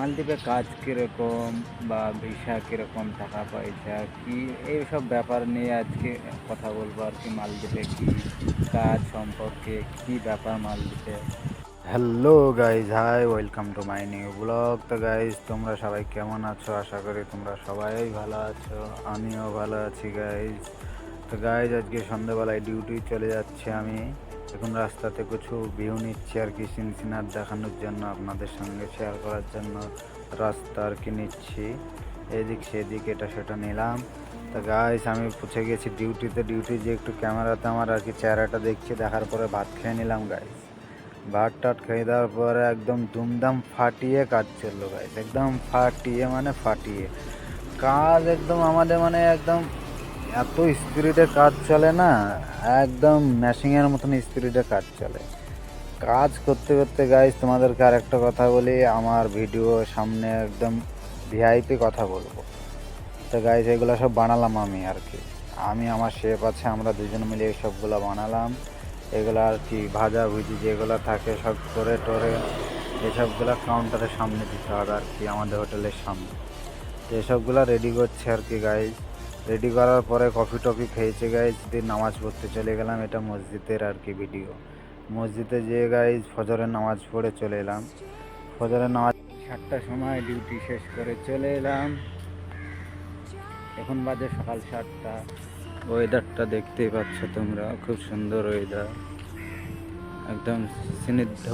মালদ্বীপে কাজ কীরকম বা ভিসা কীরকম টাকা পয়সা কি, এইসব ব্যাপার নিয়ে আজকে কথা বলব আর কি, মালদ্বীপে কি কাজ সম্পর্কে কি ব্যাপার মালদ্বীপে? Hello guys hi welcome to my new vlog তো গাইজ তোমরা সবাই কেমন আছো? আশা করি তোমরা সবাই ভালো আছো, আমিও ভালো আছি গাইজ তো গাইজ আজকে সন্ধ্যাবেলায় ডিউটি চলে যাচ্ছে আমি। এখন রাস্তাতে কিছু ভিউ নিচ্ছি আর কি, সিনসিনার দেখানোর জন্য, আপনাদের সঙ্গে শেয়ার করার জন্য রাস্তা আর কি নিচ্ছি। এদিক সেদিক এটা সেটা নিলাম। তা গাইস আমি পৌঁছে গেছি ডিউটিতে ডিউটি যে একটু ক্যামেরাতে আমার আর কি চেহারাটা দেখছি, দেখার পরে ভাত খেয়ে নিলাম গাইস ভাত টাট খেয়ে দেওয়ার পরে একদম দুমদাম ফাটিয়ে কাজ চলল গাইস একদম ফাটিয়ে মানে ফাটিয়ে। কাজ একদম আমাদের মানে একদম এত স্পিরিটে কাজ চলে না, একদম ম্যাশিংয়ের মতন স্পিরিটে কাজ চলে। কাজ করতে করতে গাইজ তোমাদেরকে আর একটা কথা বলি, আমার ভিডিও সামনে একদম ভিআইপি কথা বলব। তো গাইজ এগুলো সব বানালাম আমি আর কি। আমি, আমার শেপ আছে, আমরা দুজন মিলে সবগুলো বানালাম। এগুলো আর কি, ভাজা ভুজি যেগুলো থাকে, সব করে টরে এসবগুলো কাউন্টারের সামনে দিতে হবে আর কি, আমাদের হোটেলের সামনে। তো এসবগুলো রেডি করছে আর কি গাইজ রেডি করার পরে কফি টফি খেয়েছে গাইজ দিয়ে নামাজ পড়তে চলে গেলাম, এটা মসজিদের আর কি ভিডিও মসজিদে যেয়ে গাইজ ফজরের নামাজ পড়ে চলে এলাম। ফজরের নামাজ সাতটার সময় ডিউটি শেষ করে চলে এলাম। এখন বাজে সকাল সাতটা। ওয়েদারটা দেখতেই পাচ্ছ তোমরা, খুব সুন্দর ওয়েদার একদম স্নিগ্ধ,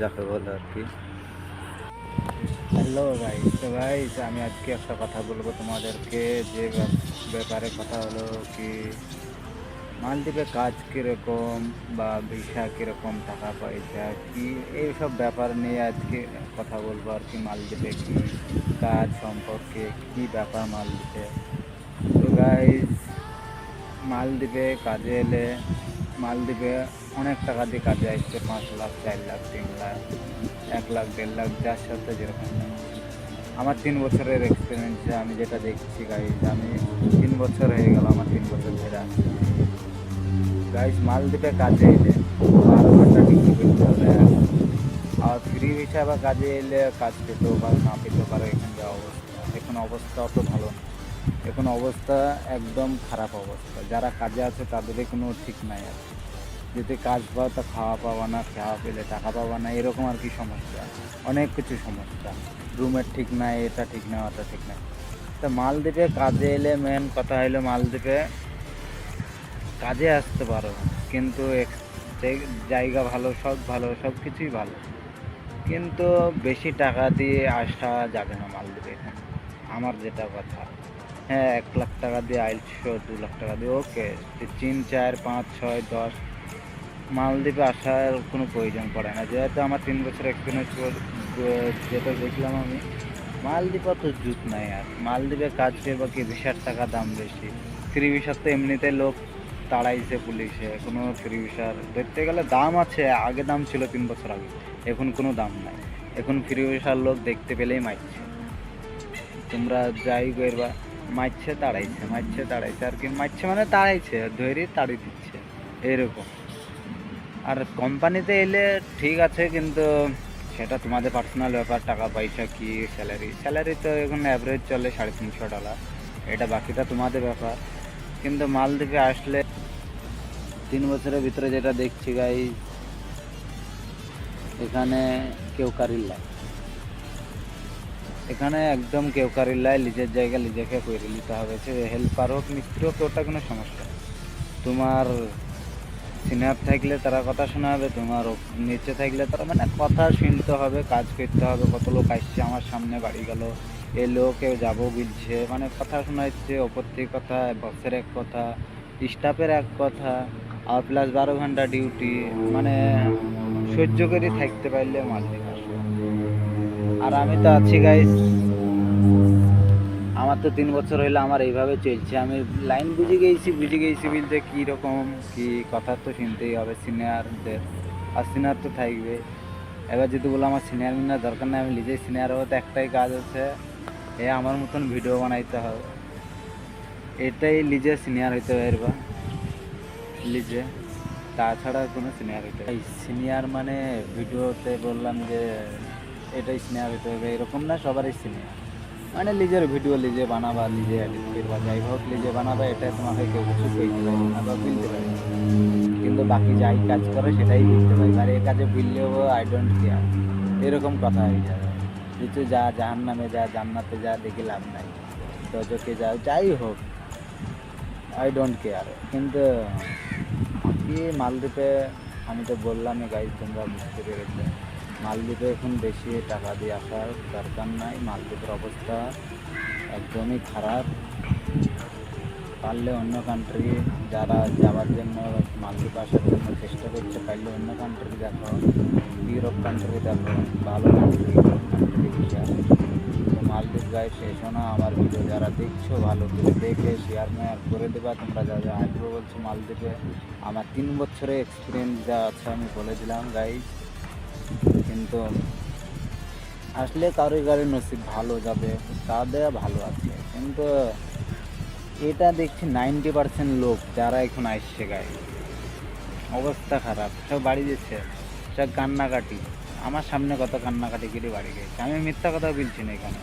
যাকে বলে আর কি। হ্যালো গাইস তো গাইস আমি আজকে একটা কথা বলব তোমাদেরকে। যে ব্যাপ- ব্যাপারে কথা হলো কি, মালদ্বীপে কাজ কীরকম বা ভিসা কীরকম টাকা পয়সা, কি এইসব ব্যাপার নিয়ে আজকে কথা বলব আর কি, মালদ্বীপে কি কাজ সম্পর্কে, কি ব্যাপার মালদ্বীপে। তো গাইস মালদ্বীপে কাজে এলে মালদ্বীপে অনেক টাকা দিয়ে কাজে আসছে, পাঁচ লাখ, চার লাখ, তিন লাখ। এক লাখ, দেড় লাখ, যার সাথে যেরকম আমার তিন বছরের এক্সপিরিয়েন্সে আমি যেটা দেখছি গাইজ আমি তিন বছর হয়ে গেল আমার তিন বছর ধরে গাইজ মালদ্বীপে কাজে এলে, বারো ঘণ্টা ডিউটি করতে হবে আর ফ্রি হিসাবে কাজে এলে কাজ পেতেও পারো না পেতেও পারো এখানে যা অবস্থা। এখন অবস্থা অত ভালো না। এখন অবস্থা একদম খারাপ অবস্থা। যারা কাজে আছে, তাদেরই কোনো ঠিক নাই আর যদি কাজ পাও তা খাওয়া পাওয়া না, খাওয়া পেলে টাকা পাওয়া না, এরকম আর কি সমস্যা। অনেক কিছু সমস্যা। রুমের ঠিক নাই, এটা ঠিক না ওটা ঠিক নাই। তা মালদ্বীপে কাজে এলে মেন কথা হলো মালদ্বীপে কাজে আসতে পারো। কিন্তু জায়গা ভালো, সব ভালো, সব কিছুই ভালো। কিন্তু বেশি টাকা দিয়ে আসা যাবে না মালদ্বীপে এখানে। আমার যেটা কথা। হ্যাঁ এক লাখ টাকা দিয়ে আইলশো দু লাখ টাকা দিয়ে, ওকে। তিন, চার, পাঁচ, ছয়, দশ মালদ্বীপে আসার কোনো প্রয়োজন পড়ে না। যেহেতু আমার তিন বছর এক্সপিরিয়েন্স যেটা দেখলাম আমি, মালদ্বীপ অত জুত নাই আর। মালদ্বীপে কাজ করব কি ভিসার টাকা দাম বেশি। ফ্রি ভিসার তো এমনিতে লোক তাড়াইছে পুলিশে, কোনো ফ্রি ভিসার। ধরতে গেলে দাম আছে, আগে দাম ছিল তিন বছর আগে, এখন কোনো দাম নাই। এখন ফ্রি ভিসার লোক দেখতে পেলেই মারছে তোমরা যাই করবা মারছে তাড়াইছে মারছে তাড়াইছে আর কি মারছে মানে তাড়াইছে ধরে তাড়ি দিচ্ছে এরকম আর কোম্পানিতে এলে ঠিক আছে, কিন্তু সেটা তোমাদের পার্সোনাল ব্যাপার, টাকা পয়সা কি স্যালারি স্যালারি তো এখন অ্যাভারেজ চলে সাড়ে তিনশো ডলার এটা বাকিটা তোমাদের ব্যাপার। কিন্তু মালদ্বীপে আসলে তিন বছরের ভিতরে যেটা দেখছি গাই এখানে কেউ কারির লাই এখানে একদম কেউ কারির লাই নিজের জায়গা নিজেকে করে নিতে হবে। সে হেল্পার হোক মিস্ত্রি হোক, ওটা কোনো সমস্যা। তোমার সিনিয়র থাকলে তারা কথা শোনাবে, তোমার নিচে থাকলে তারা মানে কথা শুনতে হবে, কাজ করতে হবে। কত লোক আসছে, আমার সামনে বাড়ি গেল। এ কেউ যাব বলছে মানে কথা শোনাচ্ছে, ওপর থেকে কথা বসের এক কথা স্টাফের এক কথা, আর প্লাস বারো ঘণ্টা ডিউটি মানে সহ্য করে থাকতে পারলে আসবে। আর আমি তো আছি গাইস আমার তো তিন বছর হইল আমার এইভাবে চলছে। আমি লাইন বুঝে গেছি বুঝে গেছি বলতে কীরকম কী কথা তো শুনতেই হবে। সিনিয়রদের, আর সিনিয়র তো থাকবে। এবার যদি বলো আমার সিনিয়র মিনার দরকার নেই, আমি নিজেই সিনিয়র হব তো একটাই কাজ আছে এ আমার মতন ভিডিও বানাইতে হবে। এটাই নিজে সিনিয়র হইতে পারবা নিজে। তাছাড়া কোনো সিনিয়র হইতে সিনিয়র মানে ভিডিওতে বললাম যে, এটাই স্নেহা হতে হবে। এরকম না সবারই স্নেহা মানে নিজের ভিডিও নিজে বানাবা, নিজে এডিট করবা, যাই হোক, নিজে বানাবা এটা তোমাকে কেউ কিছু কইতে পারবে না বা বুঝতে পারবে না। কিন্তু বাকি যাই কাজ করে সেটাই বুঝতে পারবে আর এই কাজে বুঝলেও আই ডোন্ট কেয়ার এরকম কথা হয়ে যাবে কিছু যা জাহান নামে যা, জান্নাতে যা, দেখে লাভ নাই। দজকে যা যাই হোক। আই ডোন্ট কেয়ার কিন্তু কি মালদ্বীপে আমি তো বললামই গাইজ তোমরা বুঝতে পেরেছ। মালদ্বীপে এখন বেশি টাকা দিয়ে আসার দরকার নাই। মালদ্বীপের অবস্থা একদমই খারাপ। পারলে অন্য কান্ট্রি যারা যাওয়ার জন্য, মালদ্বীপ আসার জন্য চেষ্টা করছে, পারলে অন্য কান্ট্রি দেখো, ইউরোপ কান্ট্রি দেখো, ভালো কান্ট্রি তো মালদ্বীপ গায়ে শেষ না, আমার ভিডিও যারা দেখছ, ভালো করে দেখে শেয়ার মেয়ার করে দেবা। তোমরা যা যা আসব বলছো মালদ্বীপে। আমার তিন বছরের এক্সপিরিয়েন্স যা আছে আমি বলে দিলাম গাইজ কিন্তু আসলে কারোর কারোর নসিব ভালো যাবে তাদের ভালো আছে। কিন্তু এটা দেখছি নাইনটি পার্সেন্ট লোক যারা এখন আসছে গায়ে। অবস্থা খারাপ, সব বাড়ি দিচ্ছে সব কান্নাকাটি। আমার সামনে কত কান্নাকাটি, করে বাড়ি গেছে? আমি মিথ্যা কথা বলছি না এখানে।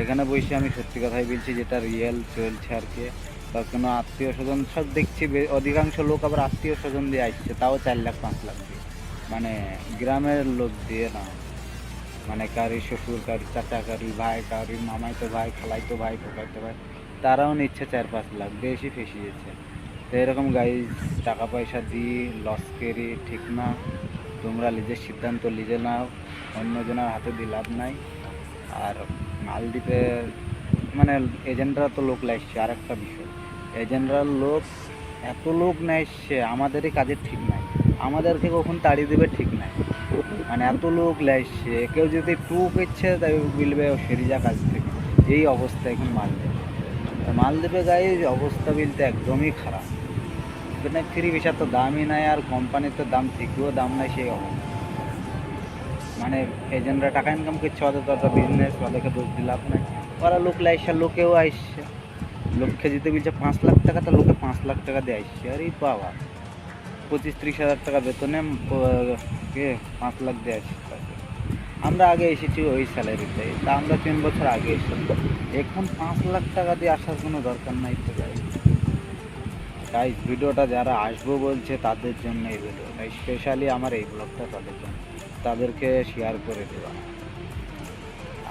এখানে বসে আমি সত্যি কথাই বলছি, যেটা রিয়েল চলছে আর কি। বা কোনো আত্মীয় স্বজন, সব দেখছি অধিকাংশ লোক আবার আত্মীয় স্বজন দিয়ে আসছে, তাও চার লাখ, পাঁচ লাখ। মানে গ্রামের লোক দিয়ে না। মানে কারি শ্বশুর, কারি চাচা, কারি ভাই, কারি মামাইতো ভাই খালাইতো ভাই ফোকাইতো ভাই, তারাও নিচ্ছে চার পাঁচ লাখ, বেশি ফেসিয়েছে। তো এরকম গাই টাকা পয়সা দিয়ে লস করি, ঠিক না। তোমরা নিজের সিদ্ধান্ত নিজে নাও, অন্যজনের হাতে দিয়ে লাভ নাই। আর মালদ্বীপে মানে এজেন্টরা তো লোক লাগছে আর একটা বিষয়। এজেন্টরা লোক, এত লোক নেয় সে, আমাদেরই কাজের ঠিক নাই। আমাদেরকে কখন তাড়িয়ে দেবে ঠিক নাই। মানে এত লোক লাগছে কেউ যদি টু করছে তাই বিলবে সেরিজা কাজ থেকে। এই অবস্থা এখন মালদ্বীপ। মালদ্বীপে গায়ে অবস্থা বলতে একদমই খারাপ। এখানে ফ্রি ভিসা তো দামই নাই আর কোম্পানির তো দাম থেকেও দাম নাই, সেই অবস্থা। মানে এজেন্টরা টাকা ইনকাম করছে, ওদের তো বিজনেস ওদেরকে দোষ দিলে লাভ নাই। ওরা লোক লাইসা, লোকেও আসছে লোককে যদি বলছে পাঁচ লাখ টাকা, তো লোকে পাঁচ লাখ টাকা দিয়ে আসছে আরে বাবা। পঁচিশ, ত্রিশ হাজার টাকা বেতনে পাঁচ লাখ দেওয়া তাকে। আমরা আগে এসেছি ওই স্যালারিতে তা। আমরা তিন বছর আগে এসেছি। এখন পাঁচ লাখ টাকা দিয়ে আসার কোনো দরকার নাই তো গাই তাই ভিডিওটা যারা আসব বলছে, তাদের জন্য এই ভিডিওটা স্পেশালি আমার এই ব্লগটা তাদের জন্য। তাদেরকে শেয়ার করে দেওয়া।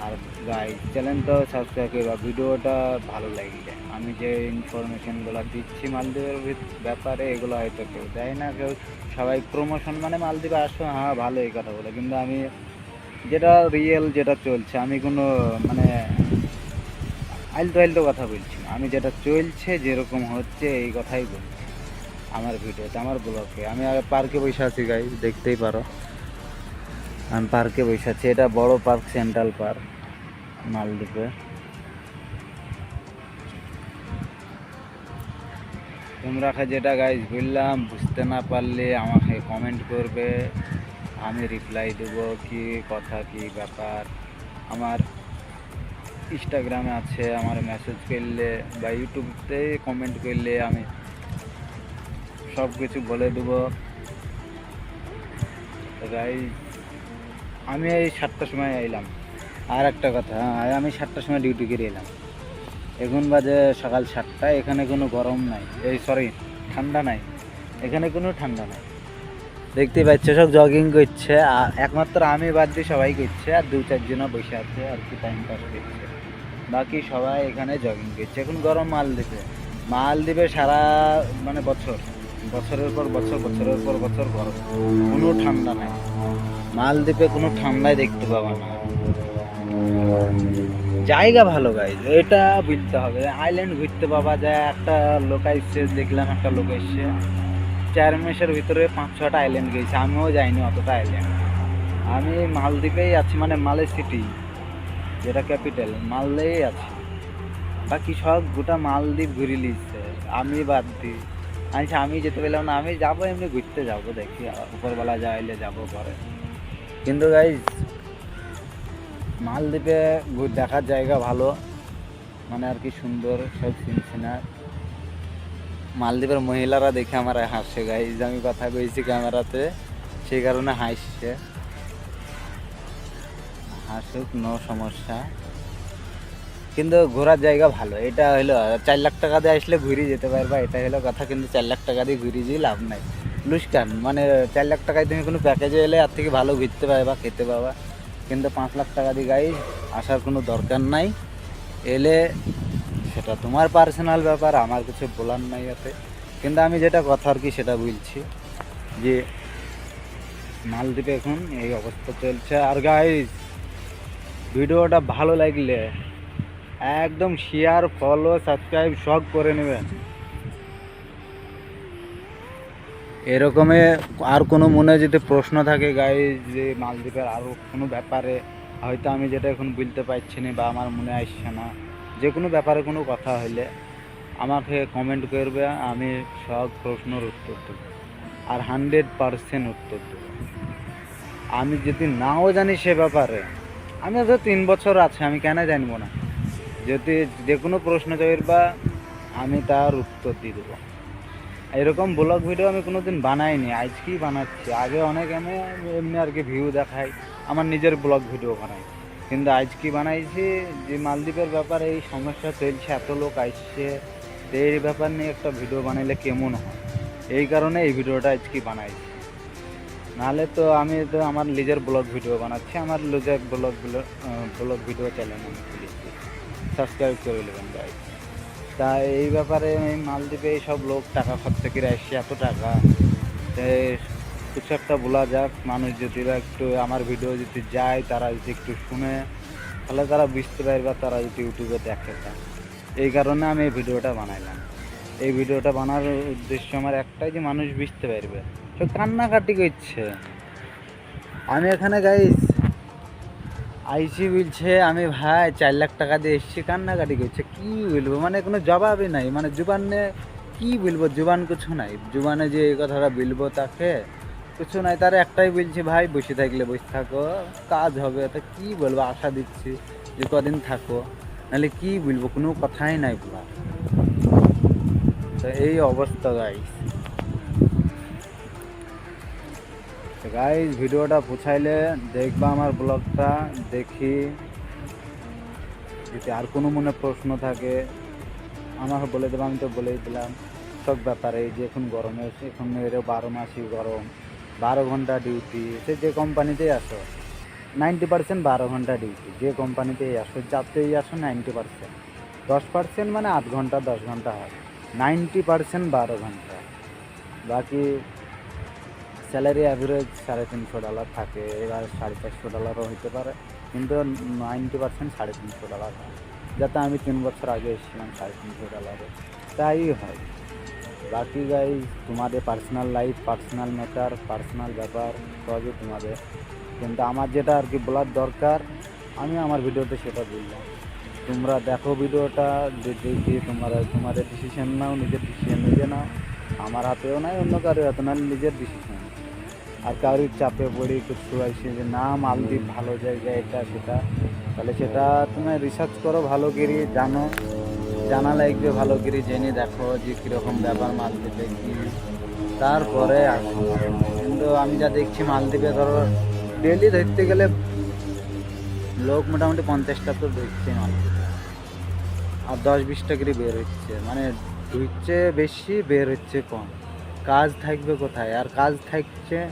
আর গাই চ্যানেল তো সাবস্ক্রাইব করবা। ভিডিওটা ভালো লাগলে আমি যে ইনফরমেশনগুলো দিচ্ছি মালদ্বীপের ব্যাপারে, এগুলো হয়তো কেউ দেয় না, কেউ সবাই প্রমোশন মানে মালদ্বীপে আসো হ্যাঁ ভালো এই কথা বলে। কিন্তু আমি যেটা রিয়েল যেটা চলছে, আমি কোনো মানে আইলতো আইলতো কথা বলছি আমি যেটা চলছে, যেরকম হচ্ছে, এই কথাই বলছি আমার ভিডিওতে, আমার ব্লগে আমি আগে পার্কে বসে আছি গাই দেখতেই পারো। আমি পার্কে বসে আছি। এটা বড় পার্ক সেন্ট্রাল পার্ক মালদ্বীপে। তোমরা যেটা গাইজ বললাম বুঝতে না পারলে আমাকে কমেন্ট করবে। আমি রিপ্লাই দেবো কি কথা কি ব্যাপার। আমার ইনস্টাগ্রামে আছে আমার মেসেজ করলে বা ইউটিউবতে কমেন্ট করলে আমি সব কিছু বলে দেবো। গাইজ আমি এই সাতটার সময় এলাম আর একটা কথা হ্যাঁ, আমি সাতটার সময় ডিউটি করে এলাম। এখন বাজে সকাল সাতটা, এখানে কোনো গরম নাই। এই সরি ঠান্ডা নাই। এখানে কোনো ঠান্ডা নাই। দেখতে পাচ্ছ, সব জগিং করছে। আর একমাত্র আমি বাদ দিয়ে সবাই করছে, আর দু চারজনও বসে আছে, আর কি টাইম পাস করছে। বাকি সবাই এখানে জগিং করছে। এখন গরম মাল দিবে মাল সারা মানে বছর, বছরের পর বছর, বছরের পর বছর গরম। কোনো ঠান্ডা নাই। মালদ্বীপে কোনো ঠান্ডায় দেখতে পাবা না। জায়গা ভালো গাইজ এটা বুঝতে হবে। আইল্যান্ড ঘুরতে পাবা যায়, একটা লোক এসছে দেখলাম, একটা লোক এসছে। চার মাসের ভিতরে পাঁচ, ছটা আইল্যান্ড গেছে। আমিও যাইনি অতটা আইল্যান্ড আমি মালদ্বীপেই আছি মানে মালে সিটি যেটা ক্যাপিটাল মালদেই আছি। বাকি সব গোটা মালদ্বীপ ঘুরে লিখছে আমি বাদ দিই আচ্ছা আমি যেতে পেলাম না, আমি যাব, এমনি ঘুরতে যাব, দেখি, উপরবেলা যাইলে যাব পরে। কিন্তু গাইজ মালদ্বীপে দেখার জায়গা ভালো। মানে আর কি সুন্দর, সব সিনসিনা মালদ্বীপের মহিলারা দেখে আমার হাসছে গাইজ আমি কথা কইছি ক্যামেরাতে, সেই কারণে হাসছে। হাসুক নো সমস্যা। কিন্তু ঘোরার জায়গা ভালো। এটা হলো, চার লাখ টাকা দিয়ে আসলে ঘুরে যেতে পারবা, এটা হলো কথা। কিন্তু চার লাখ টাকা দিয়ে ঘুরে যেয়ে লাভ নাই। লুসকান মানে চার লাখ টাকায় তুমি কোনো প্যাকেজে এলে আর থেকে ভালো ঘুরতে পারবা, খেতে পারবা। কিন্তু পাঁচ লাখ টাকা দিয়ে গাড়ি আসার কোনো দরকার নাই। এলে সেটা তোমার পার্সোনাল ব্যাপার, আমার কিছু বলার নাই এতে। কিন্তু আমি যেটা কথা আর কি সেটা বলছি, যে মালদ্বীপে এখন এই অবস্থা চলছে। আর গাইজ ভিডিওটা ভালো লাগলে একদম শেয়ার ফলো সাবস্ক্রাইব সব করে নেবেন। এরকমে আর কোনো মনে যদি প্রশ্ন থাকে গায়ে যে মালদ্বীপের আরও কোনো ব্যাপারে, হয়তো আমি যেটা এখন বলতে পারছি না বা আমার মনে আসছে না, যে কোনো ব্যাপারে কোনো কথা হইলে আমাকে কমেন্ট করবে, আমি সব প্রশ্নের উত্তর দেবো। আর হান্ড্রেড পারসেন্ট উত্তর দেবো। আমি যদি নাও জানি সে ব্যাপারে, আমি তো তিন বছর আছে, আমি কেন জানব না? যদি যে কোনো প্রশ্ন চাইবা আমি তার উত্তর দিয়ে দেবো। এরকম ব্লগ ভিডিও আমি কোনোদিন বানাইনি, আজকেই বানাচ্ছি। আগে অনেক আমি এমনি আর কি ভিউ দেখাই, আমার নিজের ব্লগ ভিডিও বানাই। কিন্তু আজকে বানাইছি যে মালদ্বীপের ব্যাপারে এই সমস্যা চলছে, এত লোক আসছে এই ব্যাপার নিয়ে একটা ভিডিও বানাইলে কেমন হয়? এই কারণে এই ভিডিওটা আজকে বানাইছি। নাহলে তো আমি তো আমার নিজের ব্লগ ভিডিও বানাচ্ছি, আমার নিজের vlog vlog video channel subscribe করে নেবেন গাই তা এই ব্যাপারে মালদ্বীপে সব লোক টাকা খরচা করে আসছে, এত টাকা। কিছু একটা বলা যাক, মানুষ যদি একটু আমার ভিডিও যদি যায়, তারা যদি একটু শুনে, তাহলে তারা বুঝতে পারবে বা তারা যদি ইউটিউবে দেখে। এই কারণে আমি এই ভিডিওটা বানাইলাম। এই ভিডিওটা বানার উদ্দেশ্য আমার একটাই যে মানুষ বুঝতে পারবে। তো কান্নাকাটি করছে। আমি এখানে গাইস আইসি বলছে, আমি ভাই চার লাখ টাকা দিয়ে এসছি, কান্নাকাটি করছে। কি বলব? মানে কোনো জবাবই নাই। মানে জুবানে কি বলব? জুবান কিছু নাই। জুবানে যে এই কথাটা বলব তাকে, কিছু নাই। তার একটাই বলছি, ভাই বসে থাকলে বসে থাকো, কাজ হবে। তা কি বলব? আশা দিচ্ছি যে কদিন থাকো। নাহলে কি বলব? কোনো কথাই নাই বলার তো এই অবস্থা গাইস গাইজ ভিডিওটা পৌঁছাইলে দেখবা আমার ব্লগটা, দেখি যদি আর কোনো মনে প্রশ্ন থাকে, আমাকে বলে দেবো, আমি তো বলেই দিলাম। সব ব্যাপারে যে এখন গরমে, এখন এর বারো মাসই গরম, বারো ঘণ্টা ডিউটি সে যে কোম্পানিতেই আসো নাইনটি পার্সেন্ট বারো ঘণ্টা ডিউটি যে কোম্পানিতেই আসো যাতেই আসো নাইনটি পার্সেন্ট দশ পার্সেন্ট মানে আট ঘণ্টা, দশ ঘণ্টা হয়। নাইনটি পার্সেন্ট বারো ঘণ্টা। বাকি স্যালারি অ্যাভারেজ সাড়ে তিনশো ডলার থাকে, এবার সাড়ে চারশো ডলারও হতে পারে, কিন্তু নাইনটি পার্সেন্ট সাড়ে তিনশো ডলার হয়। যাতে আমি তিন বছর আগে এসেছিলাম সাড়ে তিনশো ডলারে তাই হয়। বাকি গাই তোমাদের personal life personal matter personal ব্যাপার, সবই তোমাদের। কিন্তু আমার যেটা আর কি বলার দরকার, আমি আমার ভিডিওতে সেটা বললাম। তোমরা দেখো ভিডিওটা দে- দেখে তোমরা তোমাদের ডিসিশন নাও, নিজের ডিসিশন নিজে নাও। আমার হাতেও নাই, অন্য কারোর হাতে না নিজের ডিসিশন আর কারোর চাপে পড়ে কিছু আসে যে, না, মালদ্বীপ ভালো জায়গা, এটা, সেটা। তাহলে সেটা তুমি রিসার্চ করো, ভালো করে জানো। জানা লাগবে ভালো করে জেনে দেখো যে কীরকম ব্যাপার মালদ্বীপে কি। তারপরে কিন্তু আমি যা দেখছি, মালদ্বীপে ধরো ডেলি ধরতে গেলে লোক মোটামুটি পঞ্চাশটা তো দেখছে মালদ্বীপে। আর দশ বিশটা করে বের হচ্ছে। মানে ঢুকছে বেশি, বের হচ্ছে কম। কাজ থাকবে কোথায়? আর কাজ থাকছে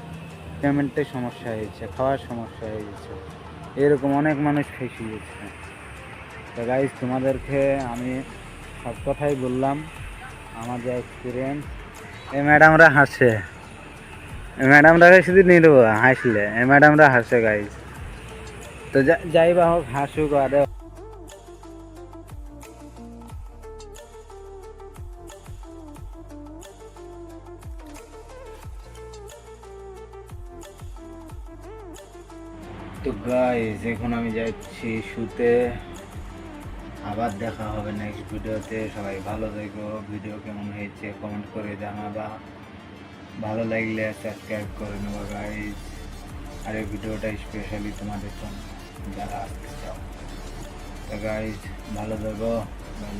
পেমেন্টের সমস্যা হয়েছে, খাওয়ার সমস্যা হয়ে গেছে এরকম অনেক মানুষ ফেসে গেছে। তো গাইজ তোমাদেরকে আমি সব কথাই বললাম। আমার যা এক্সপিরিয়েন্স এ ম্যাডামরা হাসে। এই ম্যাডামরাকে শুধু দেবো, হাসলে। এ ম্যাডামরা হাসে গাইজ তো যাই বা হোক, হাসুক আর তো গাইজ এখন আমি যাচ্ছি শুতে। আবার দেখা হবে নেক্সট ভিডিওতে। সবাই ভালো থেকো। ভিডিও কেমন হয়েছে কমেন্ট করে জানাবা। ভালো লাগলে সাবস্ক্রাইব করে নেব গাইজ আর এই ভিডিওটা স্পেশালি তোমাদের জন্য, যারা আসতে চাও। তো গাইজ ভালো থেকো।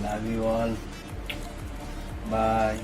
Love you all by